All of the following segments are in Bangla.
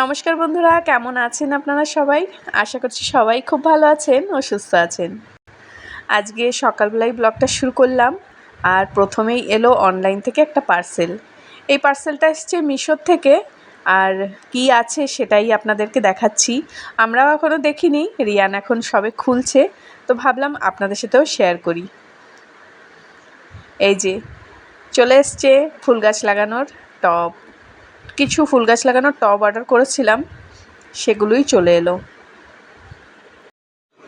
নমস্কার বন্ধুরা, কেমন আছেন আপনারা সবাই? আশা করছি সবাই খুব ভালো আছেন ও সুস্থ আছেন। আজকে সকালবেলায় ব্লগটা শুরু করলাম আর প্রথমেই এলো অনলাইন থেকে একটা পার্সেল এই পার্সেলটা এসছে মিশোর থেকে আর কি আছে সেটাই আপনাদেরকে দেখাচ্ছি। আমরাও এখনও দেখিনি, রিয়ান এখন সবে খুলছে, তো ভাবলাম আপনাদের সাথেও শেয়ার করি। এই যে, চলে এসছে ফুল গাছ লাগানোর টব। কিছু ফুল গাছ লাগানোর টব অর্ডার করেছিলাম, সেগুলোই চলে এলো।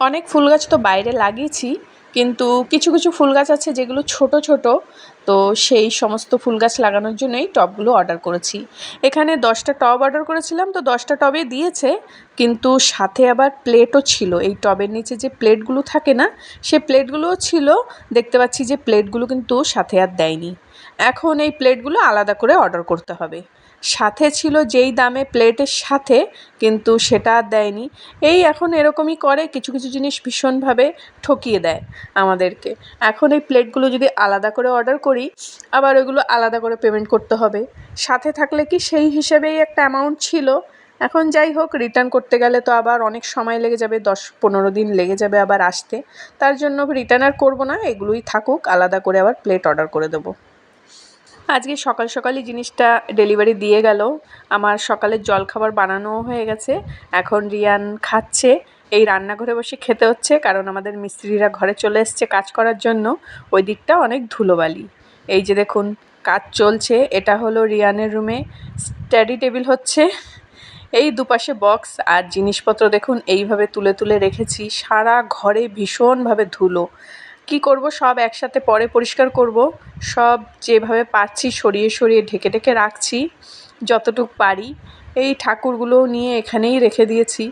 অনেক ফুল গাছ তো বাইরে লাগিয়েছি, কিন্তু কিছু কিছু ফুল গাছ আছে যেগুলো ছোট ছোট, তো সেই সমস্ত ফুল গাছ লাগানোর জন্যই টবগুলো অর্ডার করেছি। এখানে দশটা টব অর্ডার করেছিলাম, তো দশটা টবে দিয়েছে, কিন্তু সাথে আবার প্লেটও ছিল। এই টবের নিচে যে প্লেটগুলো থাকে না, সে প্লেটগুলোও ছিল, দেখতে পাচ্ছি যে প্লেটগুলো কিন্তু সাথে আর দেয়নি। এখন এই প্লেটগুলো আলাদা করে অর্ডার করতে হবে। সাথে ছিল যেই দামে প্লেটের সাথে, কিন্তু সেটা আর দেয়নি। এই এখন এরকমই করে, কিছু কিছু জিনিস ভীষণভাবে ঠকিয়ে দেয় আমাদেরকে। এখন এই প্লেটগুলো যদি আলাদা করে অর্ডার করি, আবার ওইগুলো আলাদা করে পেমেন্ট করতে হবে। সাথে থাকলে কি সেই হিসেবেই একটা অ্যামাউন্ট ছিল? এখন যাই হোক রিটার্ন করতে গেলে তো আবার অনেক সময় লেগে যাবে, দশ পনেরো দিন লেগে যাবে আবার আসতে। তার জন্য রিটার্ন আর করব না, এগুলোই থাকুক, আলাদা করে আবার প্লেট অর্ডার করে দেবো। আজকে সকাল সকালই জিনিসটা ডেলিভারি দিয়ে গেল। আমার সকালের জলখাবার বানানোও হয়ে গেছে। এখন রিয়ান খাচ্ছে। এই রান্নাঘরে বসে খেতে হচ্ছে কারণ আমাদের মিস্ত্রিরা ঘরে চলে এসছে কাজ করার জন্য। ওই দিকটা অনেক ধুলোবালি। এই যে দেখুন, কাজ চলছে। এটা হলো রিয়ানের রুমে স্টাডি টেবিল হচ্ছে। এই দুপাশে বক্স আর জিনিসপত্র দেখুন, এইভাবে তুলে তুলে রেখেছি। সারা ঘরে ভীষণভাবে ধুলো। কি করব, সব একসাথে পরে পরিষ্কার করব। সব যেভাবে পারছি সরিয়ে সরিয়ে ঢেকে ঢেকে রাখছি, যতটুক পারি। এই ঠাকুরগুলোও নিয়ে এখানেই রেখে দিয়েছি।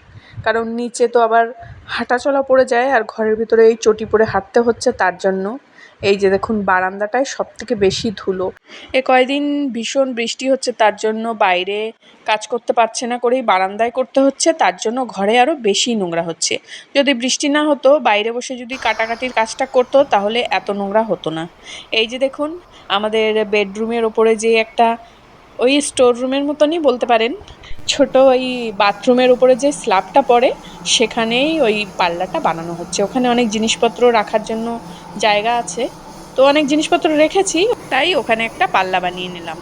কারণ নিচে তো আবার হাঁটাচলা পড়ে যায় আর ঘরের ভিতরে এই চটি পরে হাঁটতে হচ্ছে তার জন্য। এই যে দেখুন, বারান্দাটায় সব থেকে বেশি ধুলো। এ কয়দিন ভীষণ বৃষ্টি হচ্ছে, তার জন্য বাইরে কাজ করতে পারছে না করেই বারান্দায় করতে হচ্ছে, তার জন্য ঘরে আরও বেশি নোংরা হচ্ছে। যদি বৃষ্টি না হতো, বাইরে বসে যদি কাটাকাটির কাজটা করতো, তাহলে এত নোংরা হতো না। এই যে দেখুন, আমাদের বেডরুমের ওপরে যে একটা ওই স্টোর রুমের মতনই বলতে পারেন। ছোট ওই বাথরুমের উপরে যে স্ল্যাবটা পড়ে, সেখানেই ওই পাল্লাটা বানানো হচ্ছে। ওখানে অনেক জিনিসপত্র রাখার জন্য জায়গা আছে। তো অনেক জিনিসপত্র রেখেছি, তাই ওখানে একটা পাল্লা বানিয়ে নিলাম।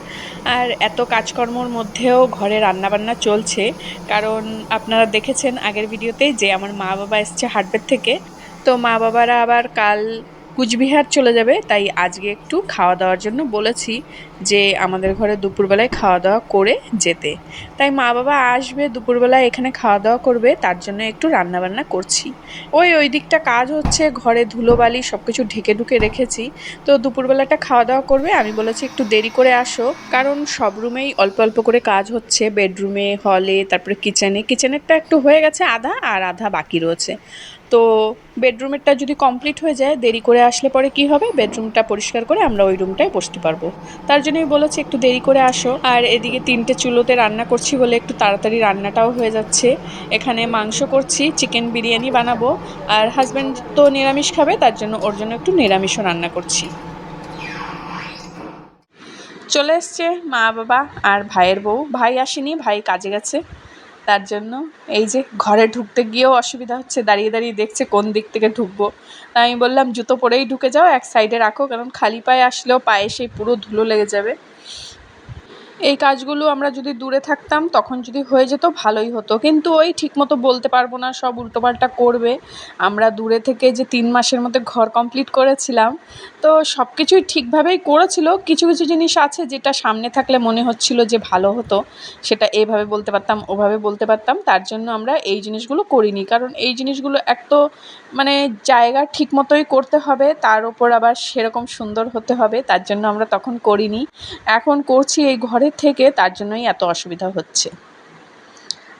আর এত কাজকর্মর মধ্যেও ঘরে রান্নাবান্না চলছে, কারণ আপনারা দেখেছেন আগের ভিডিওতে যে আমার মা বাবা এসছে হাটবের থেকে। তো মা বাবারা আবার কাল কুচবিহার চলে যাবে, তাই আজকে একটু খাওয়া দাওয়ার জন্য বলেছি যে আমাদের ঘরে দুপুরবেলায় খাওয়া দাওয়া করে যেতে। তাই মা বাবা আসবে, দুপুরবেলায় এখানে খাওয়া দাওয়া করবে, তার জন্য একটু রান্নাবান্না করছি। ওই ওই দিকটা কাজ হচ্ছে, ঘরে ধুলোবালি সব কিছু ঢেকে ঢুকে রেখেছি। তো দুপুরবেলাটা খাওয়া দাওয়া করবে, আমি বলেছি একটু দেরি করে আসো, কারণ সব রুমেই অল্প অল্প করে কাজ হচ্ছে, বেডরুমে, হলে, তারপরে কিচেনে। কিচেনেরটা একটু হয়ে গেছে আধা, আর আধা বাকি রয়েছে। তো বেডরুমেরটা যদি কমপ্লিট হয়ে যায়, দেরি করে আসলে পরে কি হবে? বেডরুমটা পরিষ্কার করে আমরা ওই রুমটায় বসতে পারব। তার জন্যই বলেছি একটু দেরি করে আসো। আর এদিকে তিনটে চুলোতে রান্না করছি বলে একটু তাড়াতাড়ি রান্নাটাও হয়ে যাচ্ছে। এখানে মাংস করছি, চিকেন বিরিয়ানি বানাবো। আর হাজব্যান্ড তো নিরামিষ খাবে, তার জন্য ওর জন্য একটু নিরামিষও রান্না করছি। চলে এসছে মা, বাবা আর ভাইয়ের বউ। ভাই আসেনি, ভাই কাজে গেছে। তার জন্য। এই যে ঘরে ঢুকতে গিয়েও অসুবিধা হচ্ছে, দাঁড়িয়ে দাঁড়িয়ে দেখছে কোন দিক থেকে ঢুকবো। তাই আমি বললাম, জুতো পরেই ঢুকে যাও, এক সাইডে রাখো, কারণ খালি পায়ে আসলেও পায়ে সেই পুরো ধুলো লেগে যাবে। এই কাজগুলো আমরা যদি দূরে থাকতাম, তখন যদি হয়ে যেত ভালোই হতো। কিন্তু ওই ঠিকমতো বলতে পারব না, সব উল্টোপাল্টা করবে। আমরা দূরে থেকে যে তিন মাসের মধ্যে ঘর কমপ্লিট করেছিলাম, তো সব কিছুই ঠিকভাবেই করেছিল। কিছু কিছু জিনিস আছে যেটা সামনে থাকলে মনে হচ্ছিল যে ভালো হতো, সেটা এভাবে বলতে পারতাম, ওভাবে বলতে পারতাম। তার জন্য আমরা এই জিনিসগুলো করিনি। কারণ এই জিনিসগুলো এক তো মানে জায়গা ঠিক মতোই করতে হবে, তার ওপর আবার সেরকম সুন্দর হতে হবে, তার জন্য আমরা তখন করিনি। এখন করছি এই ঘরের থেকে তার জন্যই এত অসুবিধা হচ্ছে।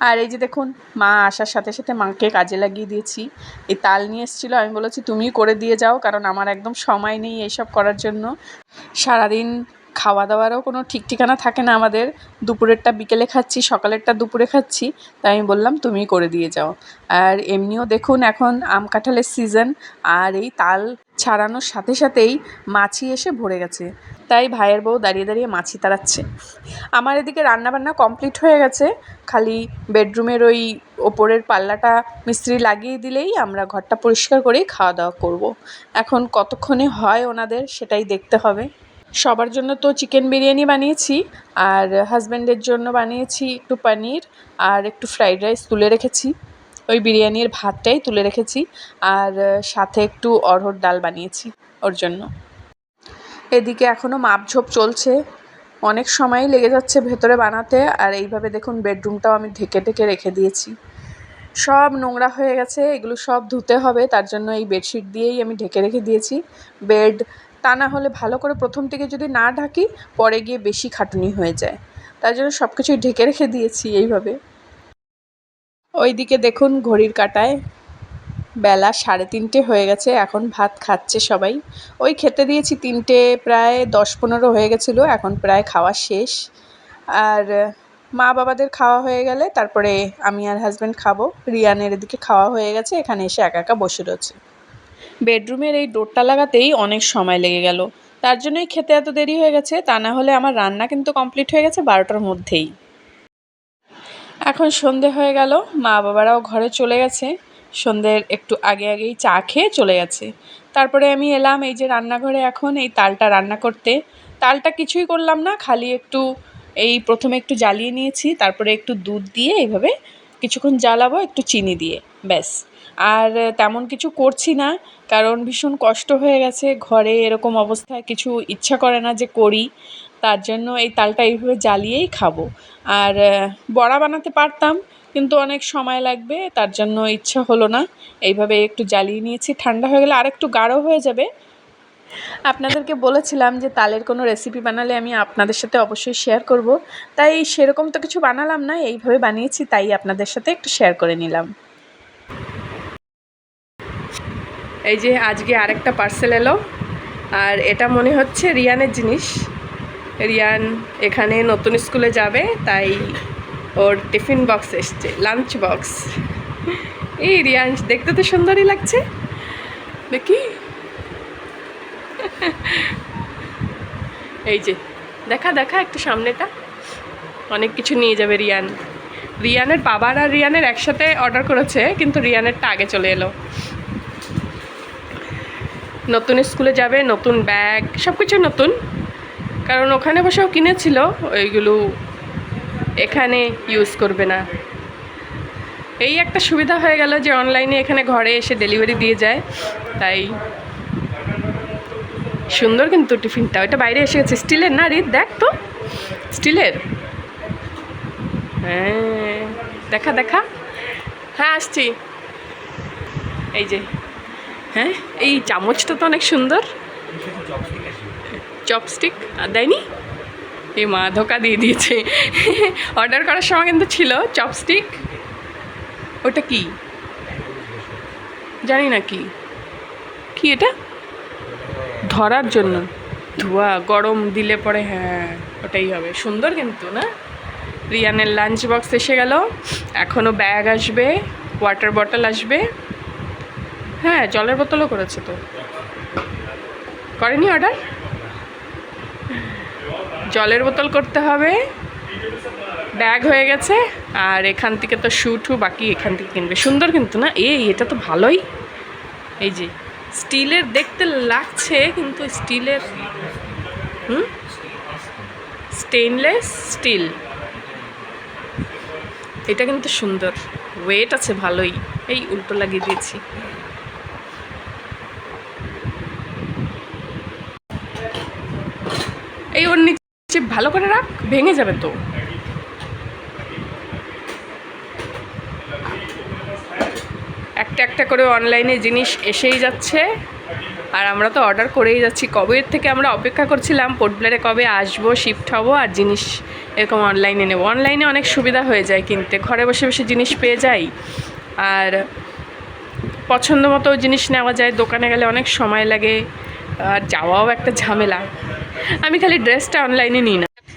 আর এই যে দেখুন, মা আসার সাথে সাথে মাকে কাজে লাগিয়ে দিয়েছি। এই তাল নিয়ে এসেছিল, আমি বলেছি, তুমিই করে দিয়ে যাও, কারণ আমার একদম সময় নেই এইসব করার জন্য। সারাদিন খাওয়া দাওয়ারও কোনো ঠিক ঠিকানা থাকে না আমাদের। দুপুরেরটা বিকেলে খাচ্ছি, সকালেরটা দুপুরে খাচ্ছি। তাই আমি বললাম, তুমিই করে দিয়ে যাও। আর এমনিও দেখুন, এখন আম কাঁঠালের সিজন আর এই তাল ছাড়ানোর সাথে সাথেই মাছি এসে ভরে গেছে। তাই ভাইয়ের বউ দাঁড়িয়ে দাঁড়িয়ে মাছি তাড়াচ্ছে। আমার এদিকে রান্নাবান্না কমপ্লিট হয়ে গেছে। খালি বেডরুমের ওই ওপরের পাল্লাটা মিস্ত্রি লাগিয়ে দিলেই আমরা ঘরটা পরিষ্কার করেই খাওয়া দাওয়া করব। এখন কতক্ষণে হয় ওনাদের সেটাই দেখতে হবে। সবার জন্য তো চিকেন বিরিয়ানি বানিয়েছি, আর হাজব্যান্ডের জন্য বানিয়েছি একটু পনির আর একটু ফ্রাইড রাইস তুলে রেখেছি। ওই বিরিয়ানির ভাতটাই তুলে রেখেছি আর সাথে একটু অরহর ডাল বানিয়েছি ওর জন্য। এদিকে এখনও মাপঝোপ চলছে, অনেক সময়ই লেগে যাচ্ছে ভেতরে বানাতে আর এইভাবে দেখুন বেডরুমটাও আমি ঢেকে ঢেকে রেখে দিয়েছি। সব নোংরা হয়ে গেছে, এগুলো সব ধুতে হবে, তার জন্য এই বেডশিট দিয়েই আমি ঢেকে রেখে দিয়েছি। বেড তা না হলে ভালো করে প্রথম থেকে যদি না ঢাকি, পরে গিয়ে বেশি খাটুনি হয়ে যায়। তার জন্য সব কিছুই ঢেকে রেখে দিয়েছি এইভাবে। ওইদিকে দেখুন ঘড়ির কাঁটায় বেলা সাড়ে তিনটে হয়ে গেছে, এখন ভাত খাচ্ছে সবাই। ওই খেতে দিয়েছি তিনটে, প্রায় দশ পনেরো হয়ে গেছিল, এখন প্রায় খাওয়া শেষ। আর মা বাবাদের খাওয়া হয়ে গেলে তারপরে আমি আর হাজব্যান্ড খাব। রিয়ানের এদিকে খাওয়া হয়ে গেছে, এখানে এসে একা একা বসে রয়েছে। বেডরুমের এই ডোরটা লাগাতেই অনেক সময় লেগে গেল। তার জন্যই খেতে এত দেরি হয়ে গেছে, তা না হলে আমার রান্না কিন্তু কমপ্লিট হয়ে গেছে বারোটার মধ্যেই। এখন সন্ধে হয়ে গেল মা বাবারাও ঘরে চলে গেছে। সন্ধ্যের একটু আগে আগেই চা খেয়ে চলে গেছে। তারপরে আমি এলাম এই যে রান্নাঘরে এখন, এই তালটা রান্না করতে। তালটা কিছুই করলাম না, খালি একটু, এই প্রথমে একটু জ্বালিয়ে নিয়েছি, তারপরে একটু দুধ দিয়ে এইভাবে কিছুক্ষণ জ্বালাবো, একটু চিনি দিয়ে, ব্যাস। আর তেমন কিছু করছি না, কারণ ভীষণ কষ্ট হয়ে গেছে ঘরে, এরকম অবস্থায় কিছু ইচ্ছা করে না যে করি, তার জন্য এই তালটা এইভাবে জ্বালিয়েই খাব। আর বড়া বানাতে পারতাম, কিন্তু অনেক সময় লাগবে, তার জন্য ইচ্ছা হলো না, এইভাবে একটু জ্বালিয়ে নিয়েছি, ঠান্ডা হয়ে গেলে আর একটু গাঢ় হয়ে যাবে। আপনাদেরকে বলেছিলাম যে তালের কোনো রেসিপি বানালে আমি আপনাদের সাথে অবশ্যই শেয়ার করব, তাই সেরকম তো কিছু বানালাম না, এইভাবে বানিয়েছি, তাই আপনাদের সাথে একটু শেয়ার করে নিলাম। এই যে আজকে আরেকটা পার্সেল এলো। আর এটা মনে হচ্ছে রিয়ানের জিনিস। রিয়ান এখানে নতুন স্কুলে যাবে, তাই ওর টিফিন বক্স এসছে লাঞ্চ বক্স এই রিয়ান, দেখতে তো সুন্দরই লাগছে। দেখি। এই যে, দেখা দেখা একটু সামনেটা। অনেক কিছু নিয়ে যাবে রিয়ান। রিয়ানের বাবার আর রিয়ানের একসাথে অর্ডার করেছে, কিন্তু রিয়ানেরটা আগে চলে এলো। নতুন স্কুলে যাবে, নতুন ব্যাগ সব কিছু নতুন। কারণ ওখানে বসেও কিনেছিল, ওইগুলো এখানে ইউজ করবে না। এই একটা সুবিধা হয়ে গেল যে অনলাইনে এখানে ঘরে এসে ডেলিভারি দিয়ে যায়। তাই সুন্দর কিন্তু টিফিনটা। ওইটা বাইরে এসে গেছে। স্টিলের না রিত? দেখ তো। স্টিলের? হ্যাঁ দেখা দেখা। হ্যাঁ আসছি। এই যে। হ্যাঁ এই চামচটা তো অনেক সুন্দর। চপস্টিক, আর দেয়নি? এই মা, ধোকা দিয়ে দিয়েছে। অর্ডার করার সময় কিন্তু ছিল, চপস্টিক। ওটা কি? জানি না কি। কি এটা? ধরার জন্য। ধোয়া, গরম দিলে পরে হ্যাঁ ওটাই হবে। সুন্দর কিন্তু, না? রিয়ানের লাঞ্চ বক্স এসে গেল। এখনও ব্যাগ আসবে ওয়াটার বটল আসবে। হ্যাঁ জলের বোতলও করেছে তো। করেনি অর্ডার জলের বোতল করতে হবে। ব্যাগ হয়ে গেছে, আর এখান থেকে তো শু টু বাকি এখান থেকে কিনবে। সুন্দর কিন্তু না? এই, এটা তো ভালোই। এই যে, স্টিলের দেখতে লাগছে, কিন্তু স্টিলের, হুম? স্টেনলেস স্টিল এটা কিন্তু সুন্দর। ওয়েট আছে ভালোই। এই উল্টো লাগিয়ে দিয়েছি এই ওর নিচে ভালো করে রাখ, ভেঙে যাবে তো। একটা একটা করে অনলাইনে জিনিস এসেই যাচ্ছে। আর আমরা তো অর্ডার করেই যাচ্ছি। কবে থেকে আমরা অপেক্ষা করছিলাম পোর্টব্লেরে কবে আসব শিফট হব আর জিনিস এরকম অনলাইনে নেব। অনলাইনে অনেক সুবিধা হয়ে যায় কিনতে। ঘরে বসে বসে জিনিস পেয়ে যাই। আর পছন্দ মতো জিনিস নেওয়া যায়। দোকানে গেলে অনেক সময় লাগে। আর যাওয়াও একটা ঝামেলা। আমি খালি ড্রেসটা অনলাইনে নিই না।